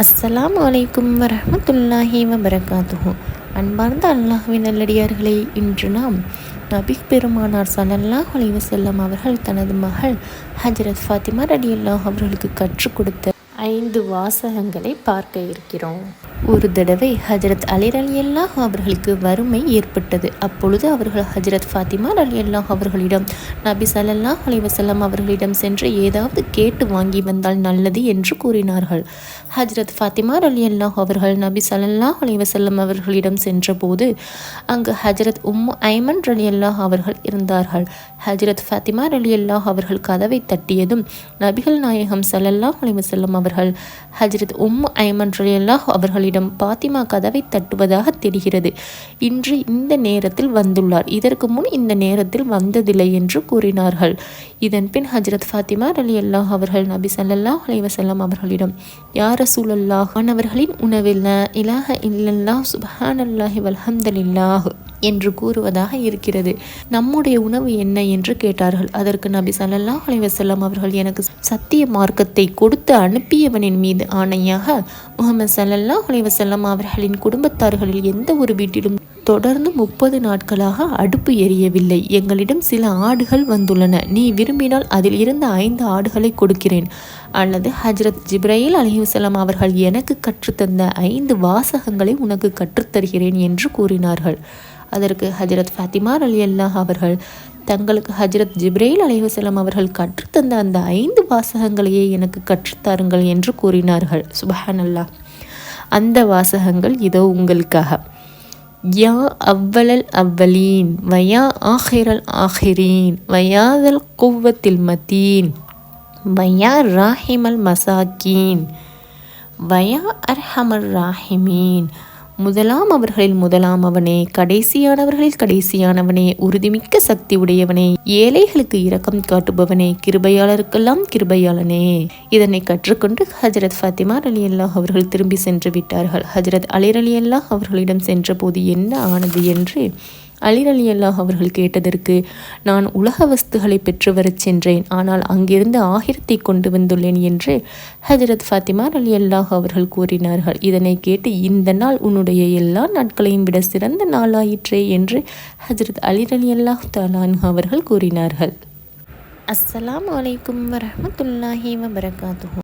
அஸ்ஸலாம் வலைக்கும் வரமத்துல்லாஹி வபரகாத்துஹு. அன்பார்ந்த அல்லாஹ்வின் நல்லடியார்களே இன்று நாம் நபி பெருமானார் சல்லல்லாஹ் அலைஹி வஸல்லம் அவர்கள் தனது மகள் ஹஜரத் ஃபாத்திமா ரலியல்லாஹு அவர்களுக்கு கற்றுக் கொடுத்த ஐந்து வாசகங்களை பார்க்க இருக்கிறோம். ஒரு தடவை ஹஜரத் அலி அலி அல்லாஹ் அவர்களுக்கு வறுமை ஏற்பட்டது. அப்பொழுது அவர்கள் ஹஜரத் ஃபாத்திமா அலி அல்லாஹ் அவர்களிடம் நபி சல்லாஹ் அலிவசல்லாம் அவர்களிடம் சென்று ஏதாவது கேட்டு வாங்கி வந்தால் நல்லது என்று கூறினார்கள். ஹஜரத் ஃபாத்திமா அலி அல்லாஹ் அவர்கள் நபி சல்லாஹ் அலிவசல்லம் அவர்களிடம் சென்றபோது அங்கு ஹஜரத் உம் ஐமன் அலி அல்லாஹ் அவர்கள் இருந்தார்கள். ஹஜரத் ஃபாத்திமா அலி அல்லாஹ் அவர்கள் கதவை தட்டியதும் நபிகள் நாயகம் சல்லல்லாஹ் அலிவசல்லம் அவர்கள் ஹஜரத் உம் ஐமன் அலி அல்லாஹ் அவர்களிடம் அவரிடம் பாத்திமா கதவை தட்டுவதாக தெரிகிறது. இன்று இந்த நேரத்தில் வந்துள்ளார். இதற்கு முன் இந்த நேரத்தில் வந்ததில்லை என்று கூறினார்கள். இதன் பின் ஹஜரத் ஃபாத்திமா அலி அல்லாஹ் அவர்கள் நபி சல்லாஹ் அலைவசல்லாம் அவர்களிடம் யார் சூழல்லாஹ் அவர்களின் உணவில் இலாஹ இல்லல்லாஹ் சுபஹான் அல்லாஹி வல்ஹம்தலில்லாஹ். என்று கூறுவதாக இருக்கிறது. நம்முடைய உணவு என்ன என்று கேட்டார்கள். அதற்கு நபி சல்லா அலைவசல்லம் அவர்கள் எனக்கு சத்திய மார்க்கத்தை கொடுத்து அனுப்பியவனின் மீது ஆணையாக முகமது சல்லல்லா அலைவசல்லம் அவர்களின் குடும்பத்தார்களில் எந்த ஒரு வீட்டிலும் தொடர்ந்து முப்பது நாட்களாக அடுப்பு எரியவில்லை. எங்களிடம் சில ஆடுகள் வந்துள்ளன. நீ விரும்பினால் அதில் இருந்த ஐந்து ஆடுகளை கொடுக்கிறேன். அல்லது ஹஜ்ரத் ஜிப்ராயில் அலிஹுசலாம் அவர்கள் எனக்கு கற்றுத்தந்த ஐந்து வாசகங்களை உனக்கு கற்றுத்தருகிறேன் என்று கூறினார்கள். அதற்கு ஹஜரத் ஃபாத்திமா அலி அல்லாஹ் அவர்கள் தங்களுக்கு ஹஜரத் ஜிப்ரேல் அலைவசலம் அவர்கள் கற்றுத்தந்த அந்த ஐந்து வாசகங்களையே எனக்கு கற்றுத்தாருங்கள் என்று கூறினார்கள். சுபஹான் அல்லாஹ் அந்த வாசகங்கள் இதோ உங்களுக்காக. யா அவ்வளல் அவ்வலீன் வயா ஆஹிரல் ஆஹிரீன் வயாதல் குவத்தில் மத்தீன் வயா ராஹிமல் மசாக்கீன் வயா அர்ஹமர் ராஹிமீன் முதலாம் அவர்களில் முதலாம் அவனே கடைசியானவர்களில் கடைசியானவனே உறுதிமிக்க சக்தி உடையவனே ஏழைகளுக்கு இரக்கம் காட்டுபவனே கிருபையாளருக்கெல்லாம் கிருபையாளனே. இதனை கற்றுக்கொண்டு ஹஜரத் ஃபாத்திமா அலி அல்லாஹ் அவர்கள் திரும்பி சென்று விட்டார்கள். ஹஜரத் அலிர் அலி அல்லாஹ் அவர்களிடம் சென்றபோது என்ன ஆனது என்று அலிர் அலி அல்லாஹ் அவர்கள் கேட்டதற்கு நான் உலக வஸ்துகளை பெற்று வரச் சென்றேன் ஆனால் அங்கிருந்து ஆகிரத்தை கொண்டு வந்துள்ளேன் என்று ஹஜரத் ஃபாத்திமா அலி அல்லாஹ் அவர்கள் கூறினார்கள். இதனை கேட்டு இந்த நாள் உன்னுடைய எல்லா நாட்களையும் விட சிறந்த நாளாயிற்றே என்று ஹஜரத் அலிர் அலி அல்லாஹ் தாலான் அவர்கள் கூறினார்கள். அஸ்ஸலாம் வலைக்கம் வரமத்துல்லாஹி வபரகாத்து